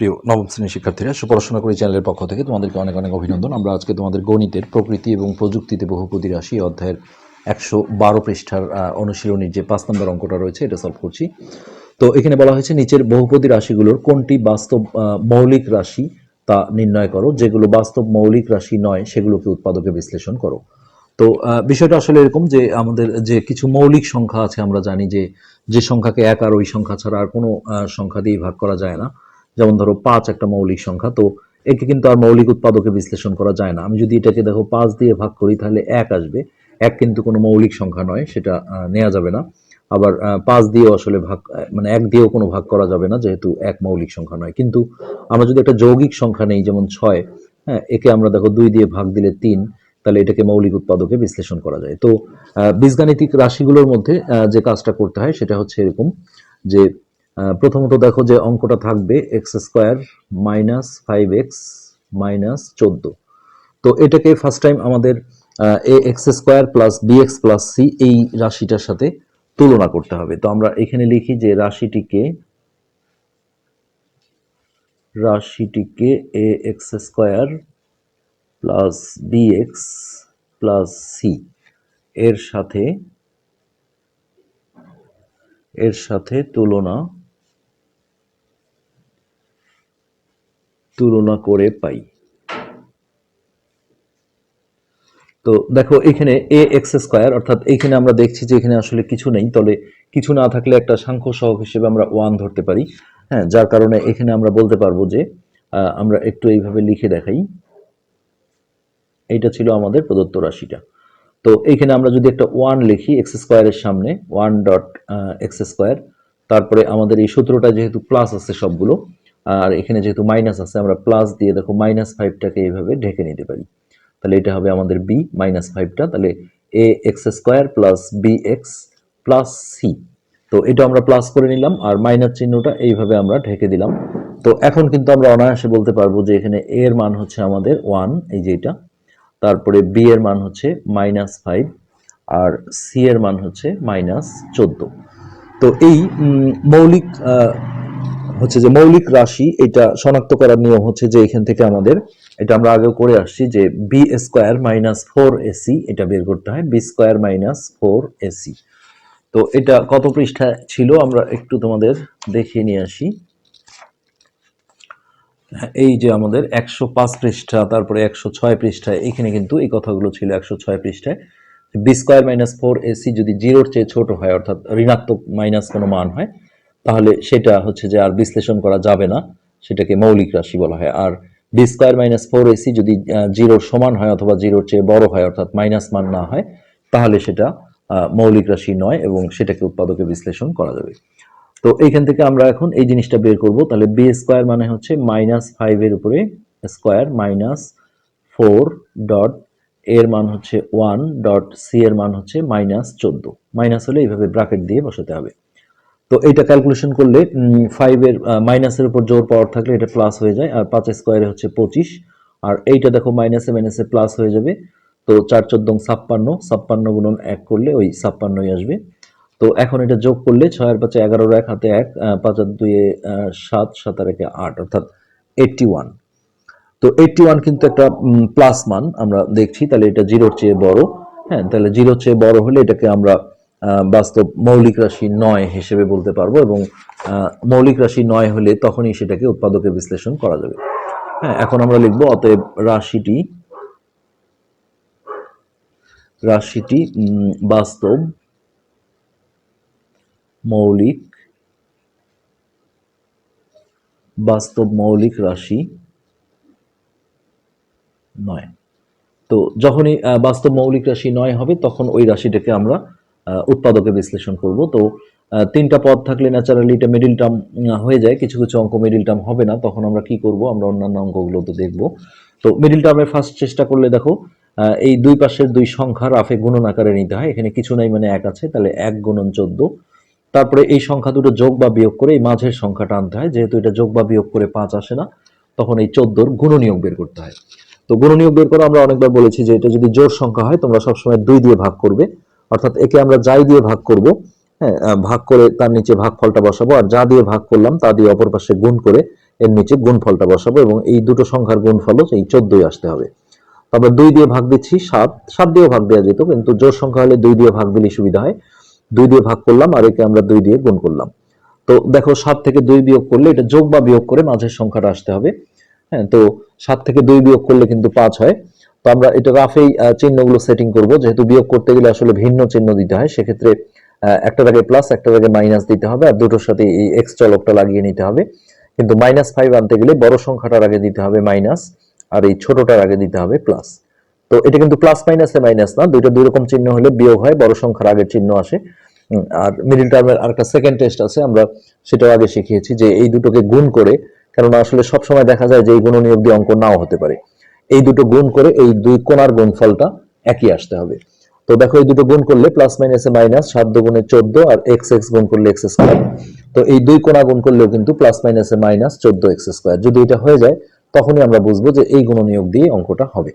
প্রিয় নবম শ্রেণির শিক্ষার্থীরা, সুপড়াশোনা করি চ্যানেলের পক্ষ থেকে তোমাদেরকে অনেক অনেক অভিনন্দন। আমরা আজকে তোমাদের গণিতের প্রকৃতি এবং প্রযুক্তিতে বহুপদী রাশি অধ্যায়ের একশো বারো পৃষ্ঠার অনুশীলনীর যে পাঁচ নম্বর অঙ্কটা রয়েছে, এটা সলভ করছি। তো এখানে বলা হয়েছে, নিচের বহুপদী রাশিগুলোর কোনটি বাস্তব মৌলিক রাশি তা নির্ণয় করো, যেগুলো বাস্তব মৌলিক রাশি নয়, সেগুলোকে উৎপাদকে বিশ্লেষণ করো। তো বিষয়টা আসলে এরকম যে আমাদের যে কিছু মৌলিক সংখ্যা আছে, আমরা জানি যে যে সংখ্যাকে এক আর ওই সংখ্যা ছাড়া আর কোনো সংখ্যা দিয়ে ভাগ করা যায় না। যেমন ধরো পাঁচ একটা মৌলিক সংখ্যা, তো একে কিন্তু আর মৌলিক উৎপাদকে বিশ্লেষণ করা যায় না। আমি যদি এটাকে দেখো পাঁচ দিয়ে ভাগ করি, তাহলে এক আসবে। এক কিন্তু কোনো মৌলিক সংখ্যা নয়, সেটা নেওয়া যাবে না। আবার পাঁচ দিয়েও আসলে ভাগ মানে এক দিয়েও কোনো ভাগ করা যাবে না, যেহেতু এক মৌলিক সংখ্যা নয়। কিন্তু আমরা যদি একটা যৌগিক সংখ্যা নেই, যেমন ছয় হ্যাঁ একে আমরা দেখো দুই দিয়ে ভাগ দিলে তিন, তাহলে এটাকে মৌলিক উৎপাদকে বিশ্লেষণ করা যায়। তো বীজগাণিতিক রাশিগুলোর মধ্যে যে কাজটা করতে হয়, সেটা হচ্ছে এরকম যে প্রথমত দেখো যে অঙ্কটা থাকবে x square minus five x minus চোদ্দ। তো এটাকে ফার্স্ট টাইম আমাদের a x square plus b x plus c এই রাশিটার সাথে তুলনা করতে হবে। তো আমরা এখানে লিখি যে রাশিটিকে রাশিটিকে a x square plus b x plus c এর সাথে এর সাথে তুলনা তুলনা করে পাই। তো দেখো, এখানে এ এক্স স্কোয়ার অর্থাৎ এখানে আমরা দেখছি যে এখানে আসলে কিছু নেই, তবে কিছু না থাকলে একটা সাংখ্য সহগ হিসেবে আমরা ওয়ান ধরতে পারি। হ্যাঁ যার কারণে এখানে আমরা বলতে পারব যে আমরা একটু এইভাবে লিখে দেখাই। এইটা ছিল আমাদের প্রদত্ত রাশিটা। তো এইখানে আমরা যদি একটা ওয়ান লিখি এক্স স্কোয়ারের সামনে ওয়ান ডট এক্স স্কোয়ার তারপরে আমাদের এই সূত্রটা যেহেতু প্লাস আছে সবগুলো আর এখানে যেহেতু মাইনাস আছে, আমরা প্লাস দিয়ে দেখো মাইনাস ফাইভটাকে এইভাবে ঢেকে নিতে পারি। তাহলে এটা হবে আমাদের বি মাইনাস ফাইভটা তাহলে a x square plus b x plus c তো এটা আমরা প্লাস করে নিলাম, আর মাইনাস চিহ্নটা এইভাবে আমরা ঢেকে দিলাম। তো এখন কিন্তু আমরা অনায়াসে বলতে পারব যে এখানে এ এর মান হচ্ছে আমাদের ওয়ান এই যে এটা। তারপরে বি এর মান হচ্ছে মাইনাস ফাইভ আর সি এর মান হচ্ছে মাইনাস চোদ্দ। তো এই মৌলিক হচ্ছে যে মৌলিক রাশি এটা শনাক্ত করার নিয়ম হচ্ছে যে এখান থেকে আমাদের এটা আমরা আগেও করে আসছি যে b square minus four a c এটা বের করতে হয় b square minus four a c তো এটা কত পৃষ্ঠা ছিল? আমরা একটু তোমাদের দেখিয়ে নিয়ে আসি। হ্যাঁ, এই যে আমাদের একশো পাঁচ পৃষ্ঠা তারপরে একশো ছয় পৃষ্ঠায় এখানে কিন্তু এই কথাগুলো ছিল একশো ছয় পৃষ্ঠায়। B square minus four a c যদি জিরোর চেয়ে ছোট হয় অর্থাৎ ঋণাত্মক মাইনাস কোনো মান হয় তাহলে সেটা হচ্ছে যে আর বিশ্লেষণ করা যাবে না, সেটাকে মৌলিক রাশি বলা হয়। আর b square minus four a c যদি জিরোর সমান হয় অথবা জিরোর চেয়ে বড় হয়, অর্থাৎ মাইনাস মান না হয়, তাহলে সেটা মৌলিক রাশি নয় এবং সেটাকে উৎপাদকে বিশ্লেষণ করা যাবে। তো এইখান থেকে আমরা এখন এই জিনিসটা বের করব। তাহলে বি স্কোয়ার মানে হচ্ছে মাইনাস ফাইভের উপরে স্কোয়ার মাইনাস ফোর ডট এর মান হচ্ছে ওয়ান ডট সি এর মান হচ্ছে মাইনাস চোদ্দ। মাইনাস হলে এইভাবে ব্রাকেট দিয়ে বসাতে হবে। তো এইটা ক্যালকুলেশন করলে ফাইভের মাইনাসের উপর জোর পাওয়ার থাকলে এটা প্লাস হয়ে যায়, আর পাঁচ স্কোয়ারে হচ্ছে পঁচিশ। আর এইটা দেখো মাইনাসে মাইনাসে প্লাস হয়ে যাবে। তো চার চোদ্দং ছাপ্পান্ন ছাপ্পান্ন গুণন এক করলে ওই ছাপ্পান্নই আসবে। তো এখন এটা যোগ করলে ছয় আর পাঁচে এগারোর এক, হাতে এক পাঁচ আর দুয়ে সাত সাত আর একে আট, অর্থাৎ এইটটি ওয়ান তো এইটটি ওয়ান কিন্তু একটা প্লাস মান আমরা দেখছি, তাহলে এটা জিরোর চেয়ে বড়। হ্যাঁ তাহলে জিরোর চেয়ে বড় হলে এটাকে আমরা বাস্তব মৌলিক রাশি নয় হিসেবে বলতে পারব এবং মৌলিক রাশি নয় হলে তখনই সেটাকে উৎপাদকে বিশ্লেষণ করা যাবে। হ্যাঁ এখন আমরা লিখব, অতএব রাশিটি রাশিটি বাস্তব মৌলিক বাস্তব মৌলিক রাশি নয়। তো যখনই বাস্তব মৌলিক রাশি নয় হবে, তখন ওই রাশিটাকে আমরা উৎপাদকে বিশ্লেষণ করব। তো তিনটা পদ থাকলে ন্যাচারালি এটা মিডিল টার্ম হয়ে যায়। কিছু কিছু অঙ্ক মিডিল টার্ম হবে না। তখন আমরা কি করব? আমরা অন্যান্য অঙ্কগুলো তো দেখব। তো মিডিল টার্মের ফার্স্ট চেষ্টা করলে দেখো এই দুই পাশের দুই সংখ্যা রাফে গুণন আকারে নিতে হয়। এখানে কিছু নাই মানে এক আছে, তাহলে এক গুণন চোদ্দ। তারপরে এই সংখ্যা দুটো যোগ বা বিয়োগ করে এই মাঝের সংখ্যাটা আনতে হয়। যেহেতু এটা যোগ বা বিয়োগ করে পাঁচ আসে না, তখন এই চোদ্দোর গুণনীয়ক বের করতে হয়। তো গুণনীয়ক বের করা আমরা অনেকবার বলেছি যে এটা যদি জোর সংখ্যা হয়, তোমরা সবসময় দুই দিয়ে ভাগ করবে। অর্থাৎ একে আমরা যাই দিয়ে ভাগ করব হ্যাঁ ভাগ করে তার নিচে ভাগফলটা বসাবো, আর যা দিয়ে ভাগ করলাম তা দিয়ে অপর পাশে গুণ করে এর নিচে গুণফলটা বসাবো, এবং এই দুটো সংখ্যার গুণফলও এই চোদ্দই আসতে হবে। তবে দুই দিয়ে ভাগ দিচ্ছি, সাত সাত দিয়েও ভাগ দেওয়া যেত, কিন্তু জোর সংখ্যা হলে দুই দিয়ে ভাগ দিলে সুবিধা হয়। দুই দিয়ে ভাগ করলাম আর একে আমরা দুই দিয়ে গুণ করলাম। তো দেখো, সাত থেকে দুই বিয়োগ করলে এটা যোগ বা বিয়োগ করে মাঝের সংখ্যাটা আসতে হবে। হ্যাঁ তো সাত থেকে দুই বিয়োগ করলে কিন্তু পাঁচ হয়। তো আমরা এটা রাফেই চিহ্নগুলো সেটিং করব। যেহেতু বিয়োগ করতে গেলে আসলে ভিন্ন চিহ্ন দিতে হয় সেক্ষেত্রে আহ, একটার আগে প্লাস একটার আগে মাইনাস দিতে হবে আর দুটোর সাথে এই এক্স চলকটা লাগিয়ে নিতে হবে। কিন্তু মাইনাস ফাইভ আনতে গেলে বড় সংখ্যাটার আগে দিতে হবে মাইনাস আর এই ছোটটার আগে দিতে হবে প্লাস তো এটা কিন্তু প্লাস মাইনাসে মাইনাস না দুইটা দুই রকম চিহ্ন হলে বিয়োগ হয় বড় সংখ্যার আগের চিহ্ন আসে। আর মিডিল টার্মের আরেকটা সেকেন্ড টেস্ট আছে আমরা সেটাও আগে শিখিয়েছি যে এই দুটোকে গুণ করে কেননা আসলে সব সময় দেখা যায় যে এই গুণনীয়ক দিয়ে অঙ্ক নাও হতে পারে। এই দুটো গুণ করে এই দুই কোণার গুণফলটা একই আসতে হবে। তো দেখো এই দুটো গুণ করলে প্লাস মাইনাসে মাইনাস সাত গুণে চোদ্দ আর এক্স এক্স গুণ করলে এক্স স্কোয়ার তো এই দুই কোণা গুণ করলেও কিন্তু প্লাস মাইনাসে মাইনাস চোদ্দ এক্স স্কোয়ার যদি এটা হয়ে যায়, তখনই আমরা বুঝব যে এই গুণনীয়ক দিয়ে অঙ্কটা হবে।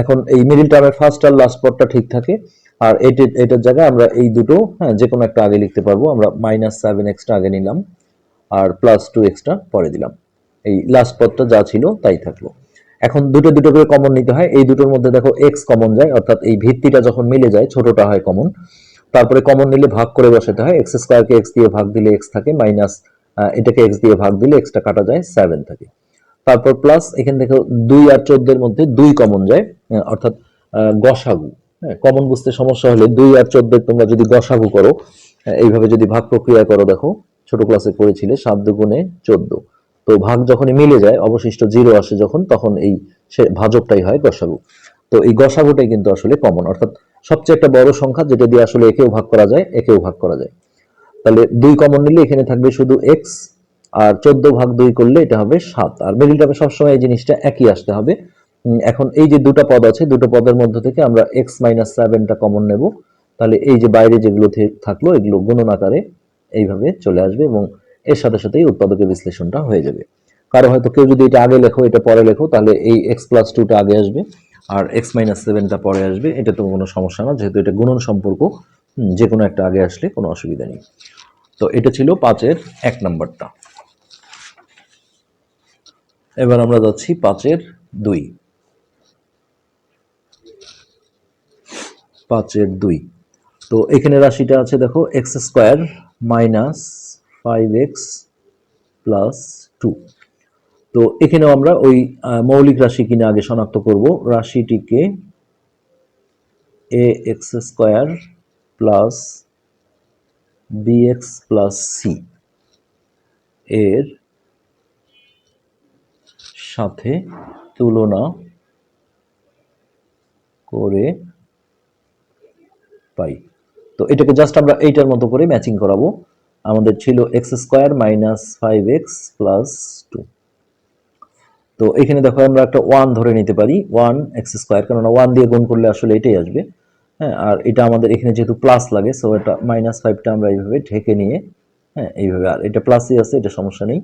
এখন এই মিডিল টার্মের ফার্স্ট আর লাস্ট পদটা ঠিক থাকে। আর এটি, এটার জায়গায় আমরা এই দুটো হ্যাঁ যে কোনো একটা আগে লিখতে পারব। আমরা মাইনাস সেভেন এক্সটা আগে নিলাম, আর প্লাস টু এক্সটা পরে দিলাম। এই লাস্ট পদটা যা ছিল তাই থাকল। এখন দুটো দুটো করে কমন নিতে হয়। এই দুটোর মধ্যে দেখো এক্স কমন যায়, অর্থাৎ এই ভিত্তিটা যখন মিলে যায়, ছোটটা হয় কমন তারপরে কমন নিলে ভাগ করে বসাতে হয়। এক্স স্কোয়ারকে এক্স দিয়ে ভাগ দিলে এক্স থাকে মাইনাস এটাকে এক্স দিয়ে ভাগ দিলে এক্সটা কাটা যায় সেভেন থাকে। তারপর প্লাস এখান থেকে দুই আর চোদ্দের মধ্যে দুই কমন যায় অর্থাৎ গসাগু। হ্যাঁ কমন বুঝতে সমস্যা হলে দুই আর চোদ্দের তোমরা যদি গসাগু করো এইভাবে যদি ভাগ প্রক্রিয়া করো দেখো, ছোট ক্লাসে পড়েছিলে সাত দুগুণে চোদ্দ। তো ভাগ যখনই মিলে যায়, অবশিষ্ট জিরো আসে যখন, তখন এই সে ভাজকটাই হয় গসাগু। তো এই গসাগুটাই কিন্তু আসলে কমন অর্থাৎ সবচেয়ে একটা বড় সংখ্যা যেটা দিয়ে আসলে একেও ভাগ করা যায়, একেও ভাগ করা যায়। তাহলে দুই কমন নিলে এখানে থাকবে শুধু এক্স আর চোদ্দ ভাগ দুই করলে এটা হবে সাত। আর মিডিল টার্মে সবসময় এই জিনিসটা একই আসতে হবে। এখন এই যে দুটো পদ আছে, দুটো পদের মধ্যে থেকে আমরা এক্স মাইনাস সেভেনটা কমন নেব। তাহলে এই যে বাইরে যেগুলো থাকল, এগুলো গুণন আকারে এইভাবে চলে আসবে এবং এর সাথে সাথেই উৎপাদকের বিশ্লেষণটা হয়ে যাবে। কারও হয়তো কেউ যদি এটা আগে লেখো, এটা পরে লেখো, তাহলে এই এক্স প্লাস টুটা আগে আসবে, আর এক্স মাইনাস সেভেনটা পরে আসবে, এটা তো কোনো সমস্যা না, যেহেতু এটা গুণন সম্পর্ক যে কোনো একটা আগে আসলে কোনো অসুবিধা নেই। তো এটা ছিল পাঁচের এক নাম্বারটা। এবার আমরা যাচ্ছি পাঁচের দুই। পাঁচের দুই। তো এখানে রাশিটা আছে, দেখো x square minus five x plus two তো এখানেও আমরা ওই মৌলিক রাশি কিনা আগে শনাক্ত করব। রাশিটিকে a x square plus b x plus c এর সাথে তুলনা করে পাই। তো এটাকে জাস্ট আমরা এইটার মতো করে ম্যাচিং করাবো। আমাদের ছিল x square minus five x plus two. তো এখানে দেখো আমরা একটা ওয়ান ধরে নিতে পারি, ওয়ান এক্স স্কোয়ার। কেননা ওয়ান দিয়ে গুণ করলে আসলে এটাই আসবে। হ্যাঁ আর এটা আমাদের এখানে যেহেতু প্লাস লাগে সো এটা মাইনাস ফাইভটা আমরা এইভাবে ঢেকে নিয়ে হ্যাঁ এইভাবে। আর এটা প্লাসই আছে, এটা সমস্যা নেই।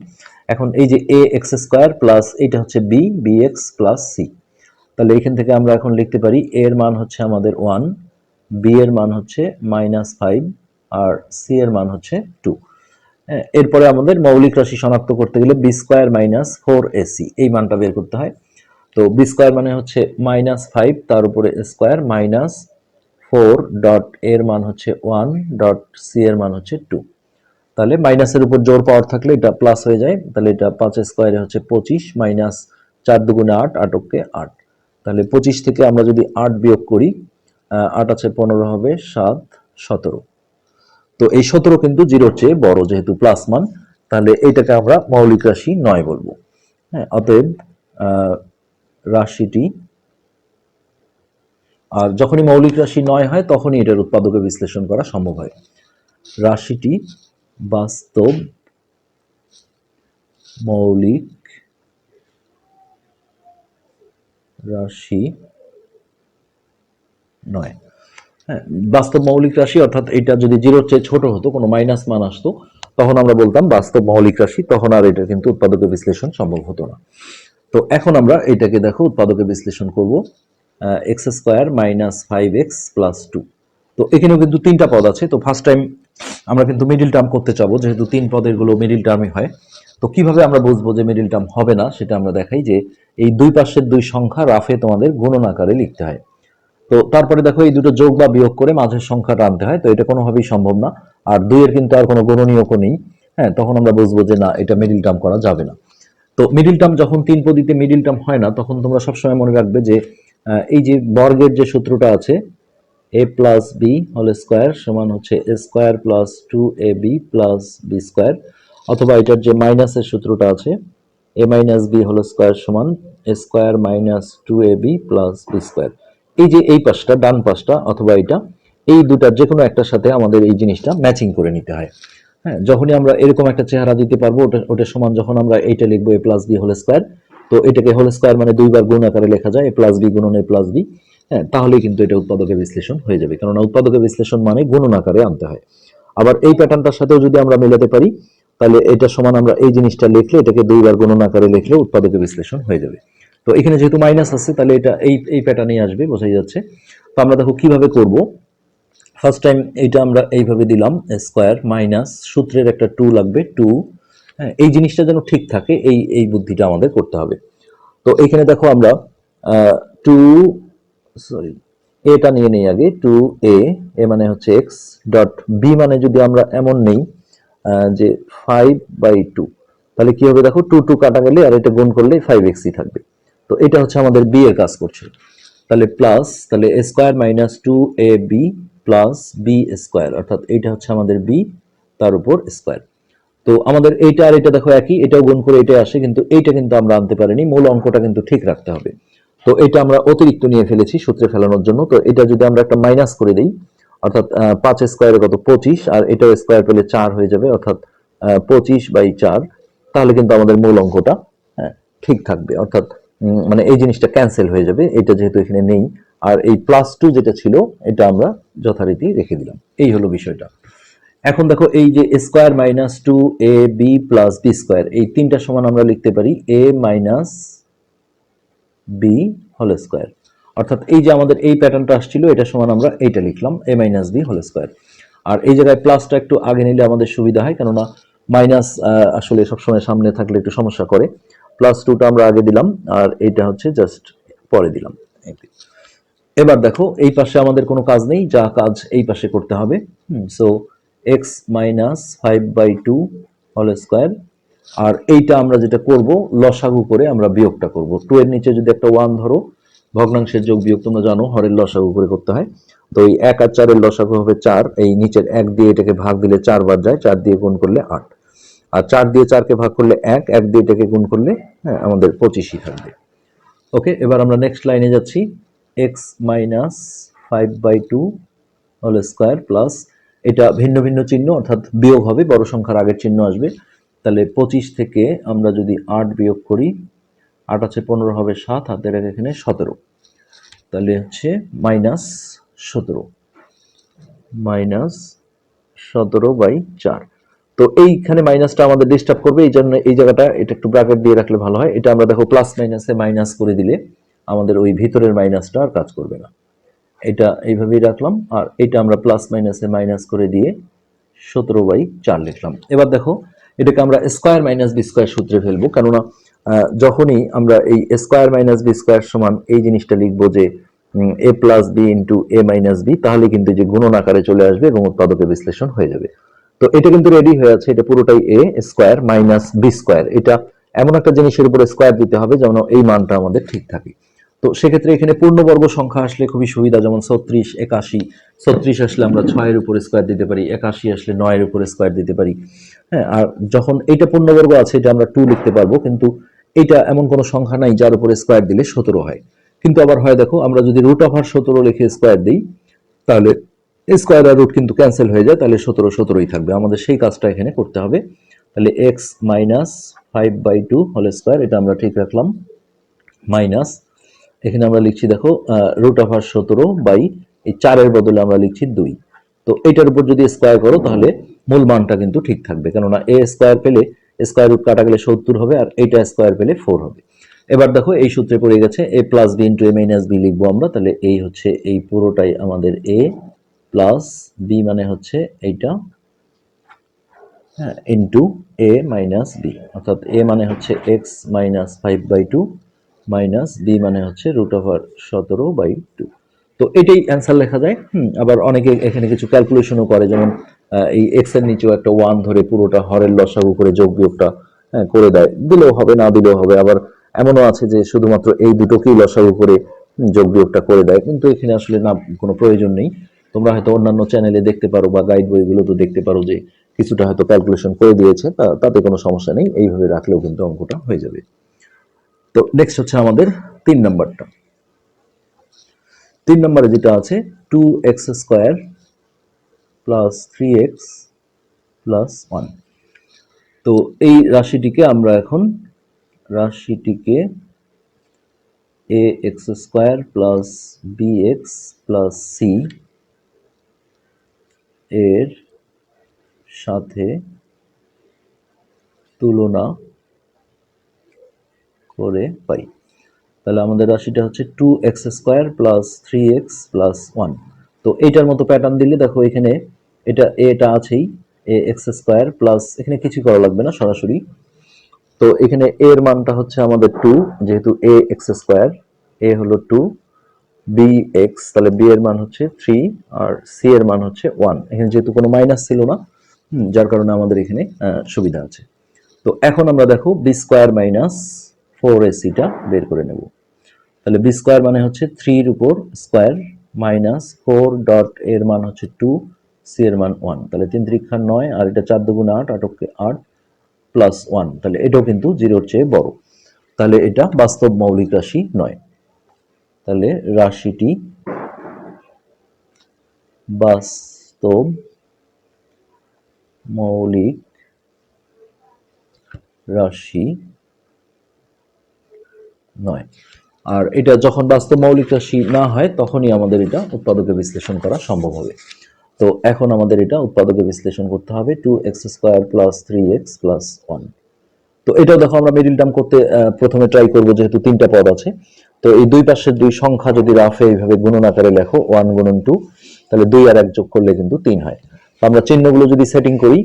এখন এই যে এ এক্স স্কোয়ার প্লাস এটা হচ্ছে b b x plus c. তাহলে এখান থেকে আমরা এখন লিখতে পারি এর মান হচ্ছে আমাদের ওয়ান, বি এর মান হচ্ছে মাইনাস ফাইভ আর সি এর মান হচ্ছে টু এরপরে আমাদের মৌলিক রাশি শনাক্ত করতে গেলে b square minus four a c এই মানটা বের করতে হয়। তো বি স্কোয়ার মানে হচ্ছে মাইনাস ফাইভ তার উপরে স্কোয়ার মাইনাস ফোর ডট এর মান হচ্ছে ওয়ান ডট সি এর মান হচ্ছে টু তাহলে মাইনাসের উপর জোর পাওয়ার থাকলে এটা প্লাস হয়ে যায়, তাহলে এটা পাঁচ স্কোয়ারে হচ্ছে পঁচিশ মাইনাস চার দুগুণে আট আটককে আট। তাহলে পঁচিশ থেকে আমরা যদি আট বিয়োগ করি আট আছে পনেরো হবে, সাত সতেরো। তো এই সতেরো কিন্তু জিরোর চেয়ে বড় যেহেতু প্লাস মান, তাহলে এটাকে আমরা মৌলিক রাশি নয় বলব। হ্যাঁ অতএব রাশিটি, আর যখনই মৌলিক রাশি নয় হয়, তখনই এটার উৎপাদকে বিশ্লেষণ করা সম্ভব হয়। রাশিটি বাস্তব মৌলিক রাশি নয়। বাস্তব মৌলিক রাশি, অর্থাৎ এটা যদি জিরোর চেয়ে ছোট হতো, কোনো মাইনাস মান আসতো, তখন আমরা বলতাম বাস্তব মৌলিক রাশি, তখন আর এটা কিন্তু উৎপাদকের বিশ্লেষণ সম্ভব হতো না। তো এখন আমরা এটাকে দেখো উৎপাদকে বিশ্লেষণ করব x square minus five x plus two তো এখানেও কিন্তু তিনটা পদ আছে, তো ফার্স্ট টাইম আমরা কিন্তু মিডিল টার্ম করতে চাবো, যেহেতু তিন পদেরগুলো মিডিল টার্মে হয়। তো কীভাবে আমরা বুঝব যে মিডিল টার্ম হবে না, সেটা আমরা দেখাই যে এই দুই পাশের দুই সংখ্যা রাফে তোমাদের গুণন আকারে লিখতে হয়। তো তারপরে দেখো এই দুটো যোগ বা বিয়োগ করে মাঝের সংখ্যাটা আনতে হয়, তো এটা কোনোভাবেই সম্ভব না। আর দুইয়ের কিন্তু আর কোনো গুণনীয়কও নেই। হ্যাঁ তখন আমরা বুঝব যে না, এটা মিডিল টার্ম করা যাবে না। তো মিডিল টার্ম যখন তিন পদিতে মিডিল টার্ম হয় না, তখন তোমরা সবসময় মনে রাখবে যে এই যে বর্গের যে সূত্রটা আছে a plus b whole square সমান হচ্ছে a square plus two a b plus b square অথবা এটার যে মাইনাসের সূত্রটা আছে a minus b whole square সমান a square minus two a b plus b square এই যে এই পাশটা, ডান পাশটা অথবা এটা এই দুটার যে কোনো একটার সাথে আমাদের এই জিনিসটা ম্যাচিং করে নিতে হয়। হ্যাঁ যখনই আমরা এরকম একটা চেহারা দিতে পারব, ওটা ওটা সমান যখন আমরা এইটা লিখব a plus b whole square তো এটাকে হোল স্কোয়ার মানে দুইবার গুণ আকারে লেখা যায় এ প্লাস বি গুণন এ প্লাস বি হ্যাঁ তাহলেই কিন্তু এটা উৎপাদকের বিশ্লেষণ হয়ে যাবে। কেননা উৎপাদকের বিশ্লেষণ মানে গুণন আকারে আনতে হয়। আবার এই প্যাটার্নটার সাথেও যদি আমরা মেলাতে পারি, তাহলে এটা সমান আমরা এই জিনিসটা লিখলে, এটাকে দুইবার গুণন আকারে লিখলে উৎপাদকের বিশ্লেষণ হয়ে যাবে। তো এখানে যেহেতু মাইনাস আছে, তাহলে এটা এই এই প্যাটার্নেই আসবে, বোঝাই যাচ্ছে। তো আমরা দেখো কীভাবে করব? ফার্স্ট টাইম এইটা আমরা এইভাবে দিলাম স্কোয়ার মাইনাস সূত্রের একটা টু লাগবে টু হ্যাঁ এই জিনিসটা যেন ঠিক থাকে, এই এই বুদ্ধিটা আমাদের করতে হবে। তো এখানে দেখো আমরা টু সরি এটা নিয়ে নেই আগে টু এ এ মানে হচ্ছে এক্স ডট বি মানে যদি আমরা এমন নেই যে ফাইভ বাই টু তাহলে কি হবে দেখো টু টু কাটা গেলে আর এটা গুণ করলে ফাইভ এক্সই থাকবে। তো এটা হচ্ছে আমাদের বি এর কাজ করছে। তাহলে প্লাস তাহলে square minus two a b plus b square অর্থাৎ এইটা হচ্ছে আমাদের বি তার উপর স্কোয়ার তো আমাদের এইটা আর এটা দেখো একই এটাও গুণ করে এটাই আসে কিন্তু এইটা কিন্তু আমরা আনতে পারিনি মূল অঙ্কটা কিন্তু ঠিক রাখতে হবে। তো এটা আমরা অতিরিক্ত নিয়ে ফেলেছি সূত্রে ফেলানোর জন্য তো এটা যদি আমরা একটা মাইনাস করে দিই অর্থাৎ পাঁচ স্কোয়ারে কত? পঁচিশ আর এটাও স্কোয়ার পেলে চার হয়ে যাবে অর্থাৎ পঁচিশ বাই চার তাহলে কিন্তু আমাদের মূল অঙ্কটা হ্যাঁ, ঠিক থাকবে। অর্থাৎ মানে এই জিনিসটা ক্যান্সেল হয়ে যাবে, এটা যেহেতু এখানে নেই। আর এই প্লাস টু যেটা ছিল, এটা আমরা যথারীতি রেখে দিলাম। এই হলো বিষয়টা। এখন দেখো, এই যে square minus two a b plus b square এই তিনটা সমান আমরা লিখতে পারি a minus b whole square অর্থাৎ এই যে আমাদের এই প্যাটার্নটা আসছিল, এটা সমান আমরা এইটা লিখলাম a minus b whole square আর এই জায়গায় প্লাসটা একটু আগে নিলে আমাদের সুবিধা হয়, কেননা মাইনাস আসলে সবসময় সামনে থাকলে একটু সমস্যা করে। প্লাস টুটা আমরা আগে দিলাম, আর এইটা হচ্ছে জাস্ট পরে দিলাম। এবার দেখো, এই পাশে আমাদের কোনো কাজ নেই, যা কাজ এই পাশে করতে হবে। So x minus five by two whole square আর এইটা আমরা যেটা করব, লসাগু করে আমরা বিয়োগটা করব। টু এর নিচে যদি একটা ওয়ান ধরো, ভগ্নাংশের যোগ বিয়োগ তোমরা জানো, হরের লসাগু করে করতে হয়। তো এই এক আর চারের লসাগু হবে চার, এই নিচের এক দিয়ে এটাকে ভাগ দিলে চার বার যায়, চার দিয়ে গুণ করলে আট। আর চার দিয়ে চারকে ভাগ করলে এক এক দিয়ে এটাকে গুণ করলে হ্যাঁ আমাদের পঁচিশই থাকবে। ওকে, এবার আমরা নেক্সট লাইনে যাচ্ছি। X minus five by two whole square plus এটা ভিন্ন ভিন্ন চিহ্ন, অর্থাৎ বিয়োগ হবে, বড় সংখ্যার আগের চিহ্ন আসবে। তাহলে পঁচিশ থেকে আমরা যদি আট বিয়োগ করি, আট আছে পনেরো, হবে সাত হাতের এক এখানে সতেরো। তাহলে হচ্ছে মাইনাস সতেরো। মাইনাস সতেরো বাই চার। তো এইখানে মাইনাসটা আমাদের ডিস্টার্ব করবে, এই জন্য এই জায়গাটা এটা একটু ব্র্যাকেট দিয়ে রাখলে ভালো হয়। এটা আমরা দেখো প্লাস মাইনাসে মাইনাস করে দিলে আমাদের ওই ভিতরের মাইনাসটা আর কাজ করবে না। এটা এইভাবেই রাখলাম, আর এটা আমরা প্লাস মাইনাসে মাইনাস করে দিয়ে সতেরো বাই চার লিখলাম। এবার দেখো, এটাকে আমরা স্কোয়ার মাইনাস বি স্কোয়ার সূত্রে ফেলব, কেননা যখনই আমরা এই স্কোয়ার মাইনাস বি স্কোয়ার সমান এই জিনিসটা লিখব যে a plus b into a minus b তাহলে কিন্তু যে গুণন আকারে চলে আসবে এবং উৎপাদকের বিশ্লেষণ হয়ে যাবে। তো এটা কিন্তু রেডি হয়ে আছে, এটা পুরোটাই a square minus b square এটা এমন একটা জিনিসের উপরে স্কোয়ার দিতে হবে যেন এই মানটা আমাদের ঠিক থাকে। তো সেক্ষেত্রে এখানে পূর্ণবর্গ সংখ্যা আসলে খুবই সুবিধা, যেমন ছত্রিশ, একাশি। ছত্রিশ আসলে আমরা ছয়ের উপরে স্কোয়ার দিতে পারি, একাশি আসলে নয়ের উপরে স্কোয়ার দিতে পারি। হ্যাঁ আর যখন এইটা পূর্ণবর্গ আছে, এটা আমরা টু লিখতে পারব, কিন্তু এটা এমন কোনো সংখ্যা নাই যার উপরে স্কোয়ার দিলে সতেরো হয়। কিন্তু আবার হয় দেখো, আমরা যদি রুট অফ আর সতেরো লিখে স্কোয়ার দিই, তাহলে স্কোয়ার রুট কিন্তু ক্যান্সেল হয়ে যায়, তাহলে সতেরো সতেরোই থাকবে। আমাদের সেই কাজটা এখানে করতে হবে। তাহলে x minus five by two whole square এটা আমরা ঠিক রাখলাম। মাইনাস এখানে আমরা লিখছি, দেখো রুট আর সতেরো বাই এই চারের বদলে আমরা লিখছি দুই। তো এটার উপর যদি স্কোয়ার করো, তাহলে মূল মানটা কিন্তু ঠিক থাকবে। কেননা এ স্কোয়ার পেলে স্কোয়ার রুট কাটা গেলে সত্তর হবে, আর এইটা স্কোয়ার পেলে ফোর হবে। এবার দেখো, এই সূত্রে পড়ে গেছে a plus b into a minus b লিখব আমরা, তাহলে এই হচ্ছে, এই পুরোটাই আমাদের এ প্লাস বি মানে হচ্ছে এইটা হ্যাঁ ইন্টু এ মাইনাস বি অর্থাৎ এ মানে হচ্ছে x minus five by two minus b মানে হচ্ছে রুট ওভার সতেরো বাই টু তো এটাই অ্যান্সার লেখা যায়। আবার অনেকে এখানে কিছু ক্যালকুলেশনও করে যেমন এই এক্সের নিচেও একটা ওয়ান ধরে পুরোটা হরের লসাগু করে যোগ বিয়োগটা হ্যাঁ, করে দেয়। দিলেও হবে না দিলেও হবে। আবার এমনও আছে যে শুধুমাত্র এই দুটোকেই লসাগু করে যোগ বিয়োগটা করে দেয়। কিন্তু এখানে আসলে না কোনো প্রয়োজন নেই। তোমরা হয়তো অন্যান্য চ্যানেলে দেখতে পারো বা গাইড বইগুলো তো দেখতে পারো যে কিছুটা হয়তো ক্যালকুলেশন করে দিয়েছে তাতে কোনো সমস্যা নেই, এইভাবে রাখলেও কিন্তু অঙ্কটা হয়ে যাবে। তো নেক্সট হচ্ছে আমাদের তিন নাম্বারটা। তিন নম্বরে যেটা আছে two x square plus three x plus one তো এই রাশিটিকে আমরা এখন, রাশিটিকে a x square plus b x plus c এর সাথে তুলনা করে পাই। তাহলে আমাদের রাশিটা হচ্ছে two x square plus three x plus one তো এইটার মতো প্যাটার্ন দিলে দেখো এখানে এটা এটা আছেই এ এক্স স্কোয়ার প্লাস এখানে কিছু করা লাগবে না সরাসরি। তো এখানে এর মানটা হচ্ছে আমাদের টু যেহেতু এ এক্স স্কোয়ার এ হলো টু বি এক্স তাহলে বি এর মান হচ্ছে থ্রি আর সি এর মান হচ্ছে ওয়ান এখানে যেহেতু কোনো মাইনাস ছিল না যার কারণে আমাদের এখানে সুবিধা আছে। তো এখন আমরা দেখো বি স্কোয়ার মাইনাস ফোর এসিটা বের করে নেব। তাহলে বি স্কোয়ার মানে হচ্ছে থ্রির উপর স্কোয়ার মাইনাস ফোর ডট এর মান হচ্ছে টু সি এর মান ওয়ান তাহলে তিন ত্রিক্ষা নয়, আর এটা চার দুগুণ আট আটকে আট প্লাস ওয়ান তাহলে এটাও কিন্তু জিরোর চেয়ে বড়। তাহলে এটা বাস্তব মৌলিক রাশি নয়। তাহলে রাশিটি বাস্তব মৌলিক রাশি নয়। আর এটা যখন বাস্তব মৌলিক রাশি না হয়, তখনই আমাদের এটা উৎপাদকে বিশ্লেষণ করা সম্ভব হবে। তো এখন আমাদের এটা উৎপাদকে বিশ্লেষণ করতে হবে two x square plus three x plus one তো এটাও দেখো আমরা মিডিল টার্ম করতে প্রথমে ট্রাই করব যেহেতু তিনটা পদ আছে। তো এই দুই পাশের দুই সংখ্যা যদি রাফে এইভাবে গুণন আকারে লেখো ওয়ান গুণন টু তাহলে দুই আর এক যোগ করলে কিন্তু তিন হয়। আমরা চিহ্নগুলো যদি সেটিং করি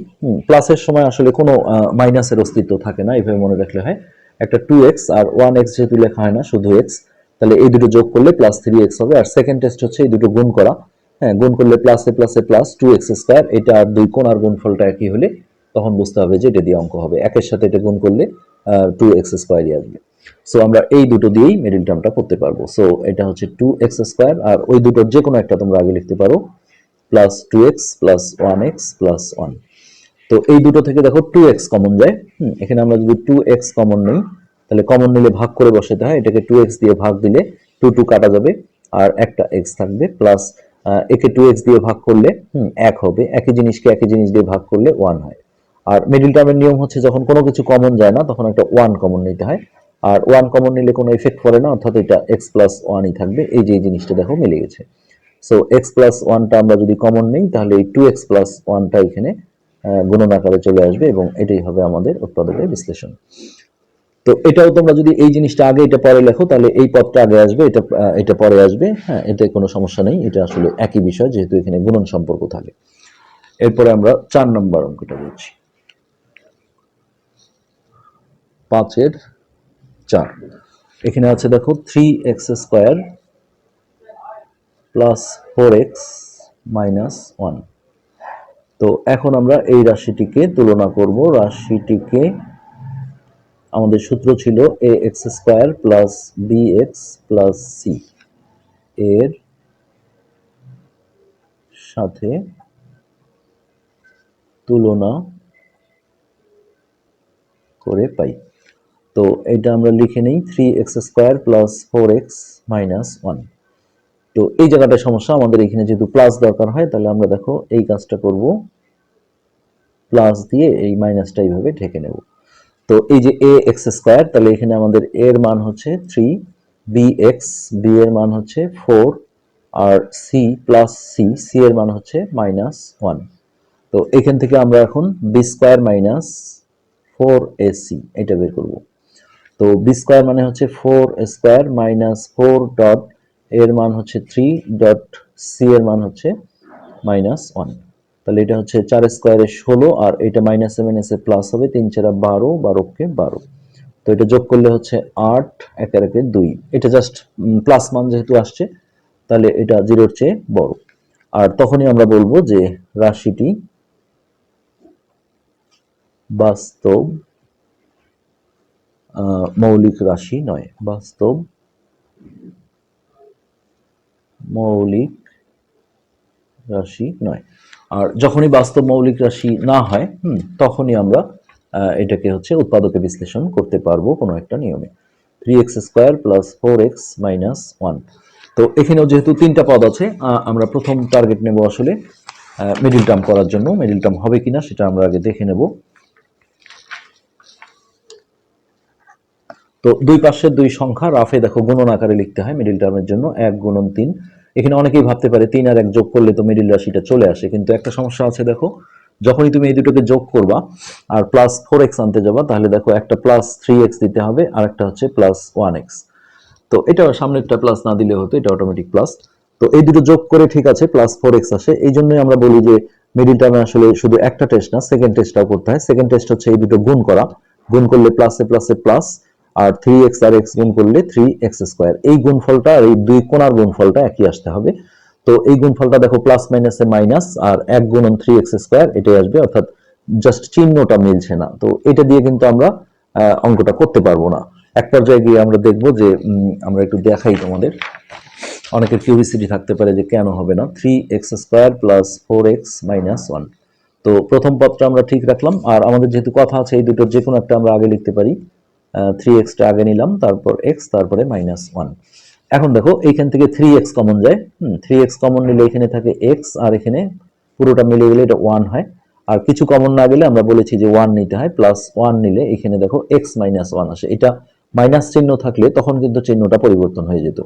প্লাসের সময় আসলে কোনো মাইনাসের অস্তিত্ব থাকে না, এইভাবে মনে রাখলে হয়। একটা টু এক্স আর ওয়ান এক্স যেহেতু লেখা হয় না, শুধু এক্স তাহলে এই দুটো যোগ করলে প্লাস থ্রি এক্স হবে। আর সেকেন্ড টেস্ট হচ্ছে এই দুটো গুণ করা। হ্যাঁ গুণ করলে প্লাসে প্লাসে প্লাস টু এক্স স্কোয়ার এটা আর দুই কোণ আর গুণফলটা একই হলে তখন বুঝতে হবে যে এটা দিয়ে অঙ্ক হবে। একের সাথে এটা গুণ করলে টু এক্স স্কোয়ারই আসবে। সো আমরা এই দুটো দিয়েই মিডিল টার্মটা করতে পারব। সো এটা হচ্ছে টু এক্স স্কোয়ার আর ওই দুটোর যে কোনো একটা তোমরা আগে লিখতে পারো। Plus two x plus one x plus one তো এই দুটো থেকে দেখো টু এক্স কমন যায়। হুম, এখানে আমরা যদি টু এক্স কমন নিই তাহলে কমন নিলে ভাগ করে বসাতে হয়। এটাকে টু এক্স দিয়ে ভাগ দিলে টু টু কাটা যাবে আর একটা এক্স থাকবে। প্লাস একে টু এক্স দিয়ে ভাগ করলে হুম, এক হবে। একই জিনিসকে একই জিনিস দিয়ে ভাগ করলে ওয়ান হয়। আর মিডিল টার্মের নিয়ম হচ্ছে যখন কোনো কিছু কমন যায় না তখন একটা ওয়ান কমন নিতে হয়। আর ওয়ান কমন নিলে কোনো এফেক্ট পড়ে না, অর্থাৎ এটা এক্স প্লাস ওয়ানই থাকবে। এই যে এই জিনিসটা দেখো, মিলে গেছে। সো এক্স প্লাস ওয়ানটা আমরা যদি কমন নেই, তাহলে এই টু এক্স প্লাস ওয়ানটা এখানে গুণন আকারে চলে আসবে এবং এটাই হবে আমাদের উৎপাদকের বিশ্লেষণ। তো এটাও তোমরা যদি এই জিনিসটা আগে এটা পরে লেখো, তাহলে এই পদটা আগে আসবে, এটা এটা পরে আসবে। হ্যাঁ এতে কোনো সমস্যা নেই, এটা আসলে একই বিষয়, যেহেতু এখানে গুণন সম্পর্ক থাকে। এরপরে আমরা চার নম্বর অঙ্কটা বলছি পাঁচের চার। এখানে আছে দেখো three x square plus four x minus one তো এখন আমরা এই রাশিটিকে তুলনা করব। রাশিটিকে আমাদের সূত্র ছিল a x square plus b x plus c এর সাথে তুলনা করে পাই। তো এটা আমরা লিখে নেই three x square plus four x minus one তো এই জায়গাটা সমস্যা, আমাদের এখানে যেহেতু প্লাস দরকার হয়, তাহলে আমরা দেখো এই কাজটা করব প্লাস দিয়ে এই মাইনাসটা এইভাবে ঢেকে নেব। তো এই যে এ এক্স স্কোয়ার তাহলে এখানে আমাদের এর মান হচ্ছে থ্রি বি এক্স বি এর মান হচ্ছে ফোর আর সি প্লাস সি সি এর মান হচ্ছে মাইনাস ওয়ান তো এখান থেকে আমরা এখন b square minus four a c এটা বের করব। তো বি স্কোয়ার মানে হচ্ছে four square minus four dot এর মান হচ্ছে থ্রি ডট সি এর মান হচ্ছে মাইনাস ওয়ান তাহলে এটা হচ্ছে চার স্কোয়ারে ষোলো আর এটা মাইনাস সেভেন এসে প্লাস হবে, তিন চারা বারো বারোকে বারো। তো এটা যোগ করলে হচ্ছে আট একের একে দুই। এটা জাস্ট প্লাস মান যেহেতু আসছে, তাহলে এটা জিরোর চেয়ে বড়। আর তখনই আমরা বলব যে রাশিটি বাস্তব মৌলিক রাশি নয় বাস্তব মৌলিক রাশি নয়। আর যখনই বাস্তব মৌলিক রাশি না হয় হুম, তখনই আমরা এটাকে হচ্ছে উৎপাদকে বিশ্লেষণ করতে পারব কোনো একটা নিয়মে। Three x square plus four x minus one তো এখানেও যেহেতু তিনটা পদ আছে আমরা প্রথম টার্গেট নেব আসলে মিডিল টার্ম করার জন্য। মিডিল টার্ম হবে কিনা সেটা আমরা আগে দেখে নেব। তো দুই পাশের দুই সংখ্যা, রাফে দেখো গুণন আকারে লিখতে হয় মিডিল টার্মের জন্য, এক গুণন তিন। এখানে অনেকেই ভাবতে পারে তিন আর এক যোগ করলে তো মিডিল রাশিটা চলে আসে, কিন্তু একটা সমস্যা আছে দেখো, যখনই তুমি এই দুটোকে যোগ করবা আর প্লাস ফোর এক্স আনতে যাবা, তাহলে দেখো একটা প্লাস থ্রি এক্স দিতে হবে, আর একটা হচ্ছে প্লাস ওয়ান এক্স তো এটা সামনেরটা প্লাস না দিলে হতো, এটা অটোমেটিক প্লাস তো এই দুটো যোগ করে ঠিক আছে প্লাস ফোর এক্স আসে। এই জন্যই আমরা বলি যে মিডিল টার্মে আসলে শুধু একটা টেস্ট না সেকেন্ড টেস্টটাও করতে হয়। সেকেন্ড টেস্ট হচ্ছে এই দুটো গুণ করা। গুণ করলে প্লাসে প্লাসে প্লাস আর থ্রি এক্স আর এক্স গুণ করলে থ্রি এক্স স্কোয়ার এই গুণফলটা আর এই দুই কোণার গুণফলটা একই আসতে হবে। তো এই গুণফলটা দেখো প্লাস মাইনাসে মাইনাস আর এক গুণন থ্রি এক্স স্কোয়ার এটাই আসবে, অর্থাৎ জাস্ট চিহ্নটা মিলছে না। তো এটা দিয়ে কিন্তু আমরা অঙ্কটা করতে পারব না। এক পর্যায়ে গিয়ে আমরা দেখব যে আমরা একটু দেখাই তোমাদের। অনেকের কিউরিসিটি থাকতে পারে যে কেন হবে না। Three x square plus four x minus one তো প্রথম পদটা আমরা ঠিক রাখলাম। আর আমাদের যেহেতু কথা আছে, এই দুটোর যে কোনো একটা আমরা আগে লিখতে পারি। থ্রি এক্সটা আগে নিলাম তারপর এক্স তারপরে মাইনাস ওয়ান এখন দেখো এইখান থেকে থ্রি এক্স কমন যায়। থ্রি এক্স কমন নিলে এখানে থাকে এক্স আর এখানে পুরোটা মিলে গেলে এটা ওয়ান হয়। আর কিছু কমন না গেলে আমরা বলেছি যে ওয়ান নিতে হয় প্লাস ওয়ান নিলে এখানে দেখো এক্স মাইনাস ওয়ান আসে। এটা মাইনাস চিহ্ন থাকলে তখন কিন্তু চিহ্নটা পরিবর্তন হয়ে যেত।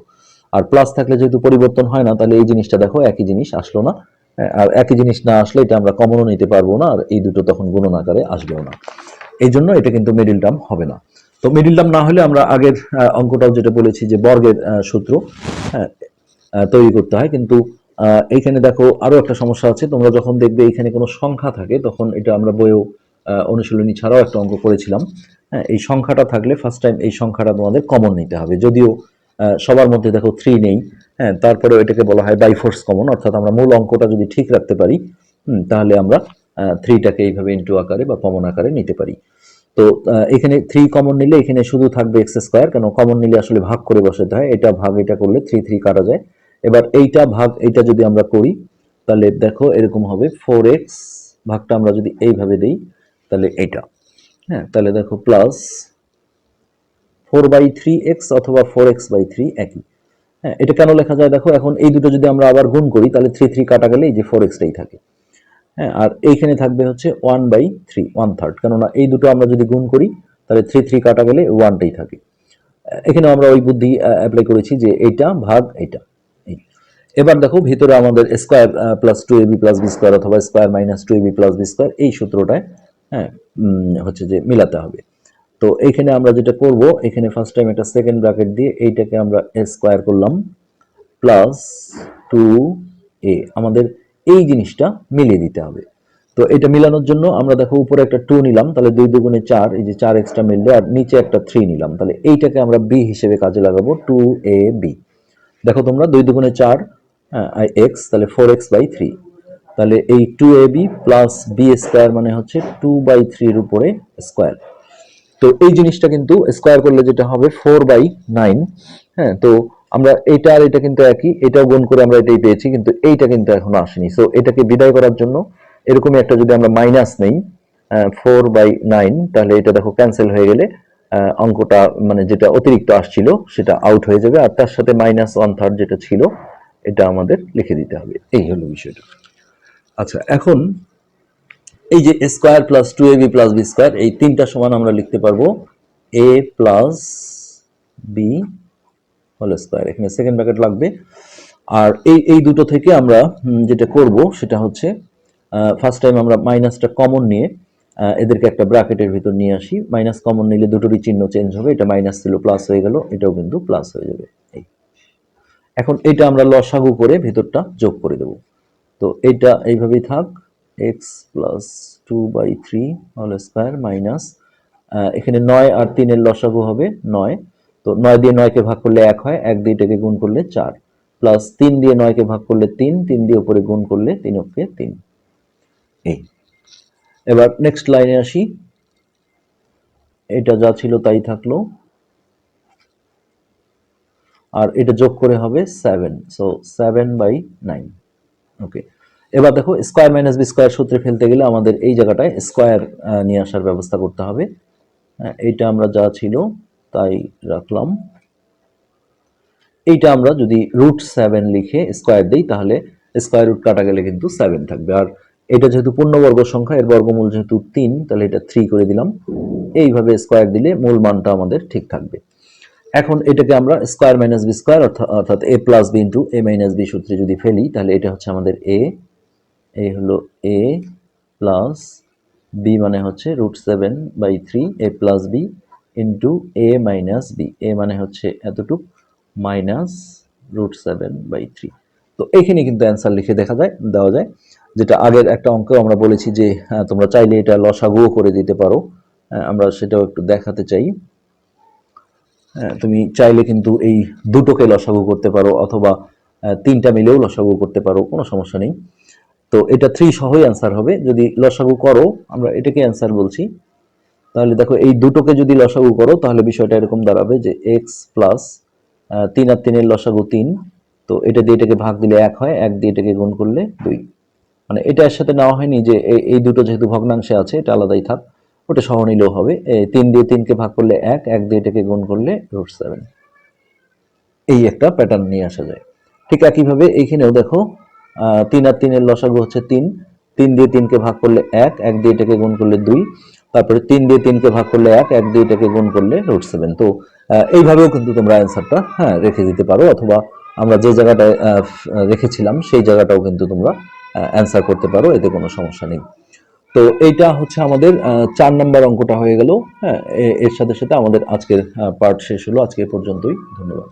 আর প্লাস থাকলে যেহেতু পরিবর্তন হয় না তাহলে এই জিনিসটা দেখো একই জিনিস আসলো না। হ্যাঁ, আর একই জিনিস না আসলে এটা আমরা কমনও নিতে পারব না আর এই দুটো তখন গুণন আকারে আসবেও না। এই জন্য এটা কিন্তু মিডিল টার্ম হবে না। তো মিডিল টার্ম না হলে আমরা আগের অঙ্কটাও যেটা বলেছি যে বর্গের সূত্র হ্যাঁ তৈরি করতে হয়। কিন্তু এইখানে দেখো আরও একটা সমস্যা আছে। তোমরা যখন দেখবে এইখানে কোনো সংখ্যা থাকে, তখন এটা আমরা বইয়েও অনুশীলনী ছাড়াও একটা অঙ্ক করেছিলাম। হ্যাঁ এই সংখ্যাটা থাকলে ফার্স্ট টাইম এই সংখ্যাটা তোমাদের কমন নিতে হবে। যদিও সবার মধ্যে দেখো থ্রি নেই হ্যাঁ তারপরে এটাকে বলা হয় বাইফোর্স কমন অর্থাৎ আমরা মূল অঙ্কটা যদি ঠিক রাখতে পারি তাহলে আমরা থ্রিটাকে এইভাবে ইন্টু আকারে বা কমন আকারে নিতে পারি। তো এখানে থ্রি কমন নিলে এখানে শুধু থাকবে এক্স স্কোয়ার কেন কমন নিলে আসলে ভাগ করে বসাতে হয়, এটা ভাগ এটা করলে থ্রি থ্রি কাটা যায়। এবার এইটা ভাগ এইটা যদি আমরা করি, তাহলে দেখো এরকম হবে ফোর এক্স ভাগটা আমরা যদি এইভাবে দেই, তাহলে এটা হ্যাঁ তাহলে দেখো plus four by three x অথবা ফোর এক্স বাই থ্রি একই। হ্যাঁ এটা কেন লেখা যায়? দেখো, এখন এই দুটো যদি আমরা আবার গুণ করি, তাহলে থ্রি থ্রি কাটা গেলে এই যে ফোর এক্সটাই থাকে। হ্যাঁ আর এইখানে থাকবে হচ্ছে one by three one third কেননা এই দুটো আমরা যদি গুণ করি, তাহলে থ্রি থ্রি কাটা গেলে ওয়ানটাই থাকে। এখানে আমরা ওই বুদ্ধি অ্যাপ্লাই করেছি যে এইটা ভাগ এইটা। এবার দেখো ভিতরে আমাদের square plus two a b plus b square অথবা square minus two a b plus b square এই সূত্রটায় হ্যাঁ হচ্ছে যে মিলাতে হবে। তো এইখানে আমরা যেটা করব, এখানে ফার্স্ট টাইম একটা সেকেন্ড ব্র্যাকেট দিয়ে এইটাকে আমরা স্কোয়ার করলাম প্লাস টু এ আমাদের এই জিনিসটা মিলিয়ে দিতে হবে। তো এটা মিলানোর জন্য আমরা দেখো উপরে একটা টু নিলাম, তাহলে দুই দুগুণে চার, এই যে চার এক্সট্রা মিললে, আর নিচে একটা থ্রি নিলাম। তাহলে এইটাকে আমরা বি হিসেবে কাজে লাগাবো টু এ বি দেখো তোমরা, দুই দুগুণে চার হ্যাঁ এক্স তাহলে ফোর এক্স বাই থ্রি তাহলে এই two a b plus b square মানে হচ্ছে টু বাই থ্রির উপরে স্কোয়ার তো এই জিনিসটা কিন্তু স্কোয়ার করলে যেটা হবে ফোর বাই নাইন হ্যাঁ তো আমরা এটা আর এটা কিন্তু একই, এটাও গুণ করে আমরা এটাই পেয়েছি, কিন্তু এইটা কিন্তু এখনও আসেনি। সো এটাকে বিদায় করার জন্য এরকমই একটা যদি আমরা মাইনাস নেই ফোর বাই নাইন তাহলে এটা দেখো ক্যান্সেল হয়ে গেলে অঙ্কটা মানে যেটা অতিরিক্ত আসছিল, সেটা আউট হয়ে যাবে। আর তার সাথে মাইনাস ওয়ান থার্ড যেটা ছিল, এটা আমাদের লিখে দিতে হবে। এই হলো বিষয়টা। আচ্ছা এখন এই যে square plus two a b plus b square এই তিনটা সমান আমরা লিখতে পারব a plus b whole square এখানে সেকেন্ড ব্র্যাকেট লাগবে। আর এই এই দুটো থেকে আমরা যেটা করব সেটা হচ্ছে ফার্স্ট টাইম আমরা মাইনাসটা কমন নিয়ে এদেরকে একটা ব্র্যাকেটের ভিতর নিয়ে আসি। মাইনাস কমন নিলে দুটোরই চিহ্ন চেঞ্জ হবে। এটা মাইনাস ছিল প্লাস হয়ে গেল। এটাও কিন্তু প্লাস হয়ে যাবে। এই। এখন এটা আমরা লসাগু করে ভিতরটা যোগ করে দেব। তো এটা এইভাবেই থাক। X plus two by three whole square minus এখানে নয় আর তিনের লসাগু হবে নয়। তো নয় দিয়ে নয়কে ভাগ করলে এক হয় এক দিয়ে এটাকে গুণ করলে চার। প্লাস তিন দিয়ে নয়কে ভাগ করলে তিন তিন দিয়ে উপরে গুণ করলে তিন অক্ষে তিন। এই। এবার নেক্সট লাইনে আসি। এটা যা ছিল তাই থাকল। আর এটা যোগ করে হবে seven so seven by nine okay এবার দেখো স্কোয়ার মাইনাস বি স্কোয়ার সূত্রে ফেলতে গেলে আমাদের এই জায়গাটায় স্কোয়ার নিয়ে আসার ব্যবস্থা করতে হবে। হ্যাঁ, এইটা আমরা যা ছিল তাই রাখলাম। এইটা আমরা যদি রুট সেভেন লিখে স্কোয়ার দিই, তাহলে স্কোয়ার রুট কাটা গেলে কিন্তু সেভেন থাকবে। আর এটা যেহেতু পূর্ণবর্গ সংখ্যা, এর বর্গমূল যেহেতু তিন, তাহলে এটা থ্রি করে দিলাম। এইভাবে স্কোয়ার দিলে মূল মানটা আমাদের ঠিক থাকবে। এখন এটাকে আমরা স্কোয়ার মাইনাস বি স্কোয়ার অর্থাৎ a plus b into a minus b সূত্রে যদি ফেলি, তাহলে এটা হচ্ছে আমাদের এ এই হলো এ প্লাস বি মানে হচ্ছে root seven by three a plus b into a minus b a মানে হচ্ছে এতটুক minus root seven by three তো এইখানে কিন্তু অ্যান্সার লিখে দেখা যায় দেওয়া যায়। যেটা আগের একটা অঙ্ক আমরা বলেছি যে হ্যাঁ, তোমরা চাইলে এটা লসাগুও করে দিতে পারো। হ্যাঁ, আমরা সেটাও একটু দেখাতে চাই। হ্যাঁ, তুমি চাইলে কিন্তু এই দুটোকে লসাগু করতে পারো অথবা তিনটা মিলেও লসাগু করতে পারো কোনো সমস্যা নেই। তো এটা থ্রি সহই অ্যান্সার হবে। যদি লসাগু করো আমরা এটাকে অ্যান্সার বলছি। তাহলে দেখো এই দুটোকে যদি লসাগু করো, তাহলে বিষয়টা এরকম দাঁড়াবে যে এক্স প্লাস তিন আর তিনের লসাগু তিন। তো এটা দিয়ে এটাকে ভাগ দিলে এক হয়, এক দিয়ে এটাকে গুণ করলে দুই। মানে এটা এর সাথে নেওয়া হয়নি যে এই- দুটো যেহেতু ভগ্নাংশে আছে, এটা আলাদাই থাক। ওটা সহ নিলেও হবে। তিন দিয়ে তিনকে ভাগ করলে এক এক দিয়ে এটাকে গুণ করলে রুট সেভেন এই একটা প্যাটার্ন নিয়ে আসা যায়। ঠিক একইভাবে এইখানেও দেখো তিন আর তিনের লসাগু হচ্ছে তিন। তিন দিয়ে তিনকে ভাগ করলে এক এক দিয়ে এটাকে গুণ করলে দুই। তারপরে তিন দিয়ে তিনকে ভাগ করলে এক এক দিয়ে এটাকে গুণ করলে রুট সেভেন তো এইভাবেও কিন্তু তোমরা অ্যান্সারটা হ্যাঁ রেখে দিতে পারো অথবা আমরা যে জায়গাটায় রেখেছিলাম সেই জায়গাটাও কিন্তু তোমরা অ্যান্সার করতে পারো, এতে কোনো সমস্যা নেই। তো এইটা হচ্ছে আমাদের চার নম্বর অঙ্কটা হয়ে গেল হ্যাঁ এর সাথে সাথে আমাদের আজকের পার্ট শেষ হলো। আজকে পর্যন্তই, ধন্যবাদ।